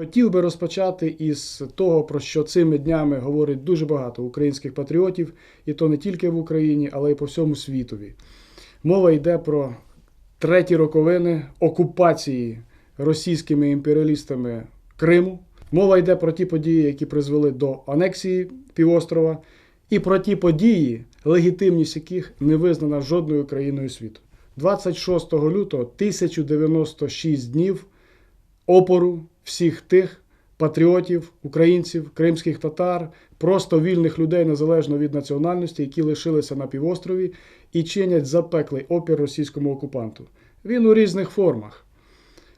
Хотів би розпочати із того, про що цими днями говорить дуже багато українських патріотів, і то не тільки в Україні, але й по всьому світові. Мова йде про треті роковини окупації російськими імперіалістами Криму. Мова йде про ті події, які призвели до анексії півострова, і про ті події, легітимність яких не визнана жодною країною світу. 26 лютого 1096 днів опору всіх тих патріотів, українців, кримських татар, просто вільних людей незалежно від національності, які лишилися на півострові і чинять запеклий опір російському окупанту. Він у різних формах.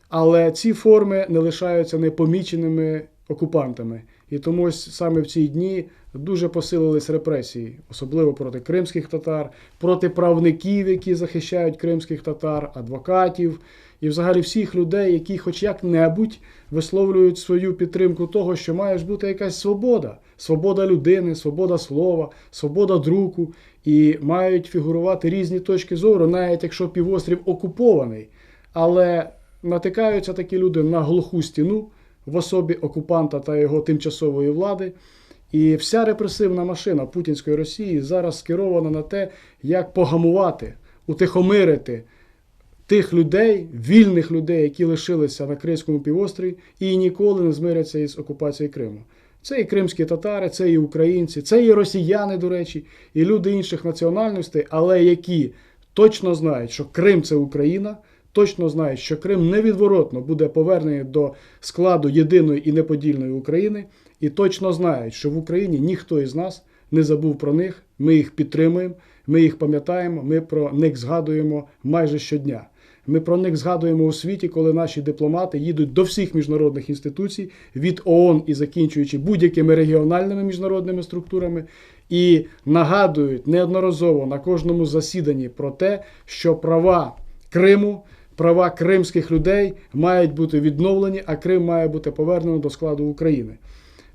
Але ці форми не лишаються непоміченими окупантами. І тому саме в ці дні дуже посилились репресії, особливо проти кримських татар, проти правників, які захищають кримських татар, адвокатів і взагалі всіх людей, які хоч як-небудь висловлюють свою підтримку того, що має ж бути якась свобода, свобода людини, свобода слова, свобода друку, і мають фігурувати різні точки зору, навіть якщо півострів окупований. Але натикаються такі люди на глуху стіну в особі окупанта та його тимчасової влади. І вся репресивна машина путінської Росії зараз скерована на те, як погамувати, утихомирити тих людей, вільних людей, які лишилися на Кримському півострові і ніколи не змиряться із окупацією Криму. Це і кримські татари, це і українці, це і росіяни, до речі, і люди інших національностей, але які точно знають, що Крим це Україна, точно знають, що Крим невідворотно буде повернений до складу єдиної і неподільної України, і точно знають, що в Україні ніхто із нас не забув про них. Ми їх підтримуємо, ми їх пам'ятаємо, ми про них згадуємо майже щодня. Ми про них згадуємо у світі, коли наші дипломати їдуть до всіх міжнародних інституцій від ООН і закінчуючи будь-якими регіональними міжнародними структурами, і нагадують неодноразово на кожному засіданні про те, що права Криму, права кримських людей мають бути відновлені, а Крим має бути повернено до складу України.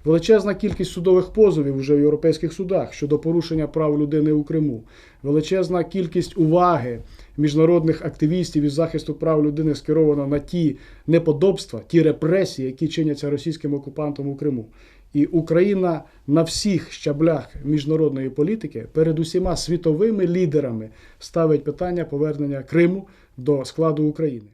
Величезна кількість судових позовів вже в європейських судах щодо порушення прав людини у Криму, величезна кількість уваги міжнародних активістів із захисту прав людини скерована на ті неподобства, ті репресії, які чиняться російським окупантом у Криму. І Україна на всіх щаблях міжнародної політики перед усіма світовими лідерами ставить питання повернення Криму до складу України.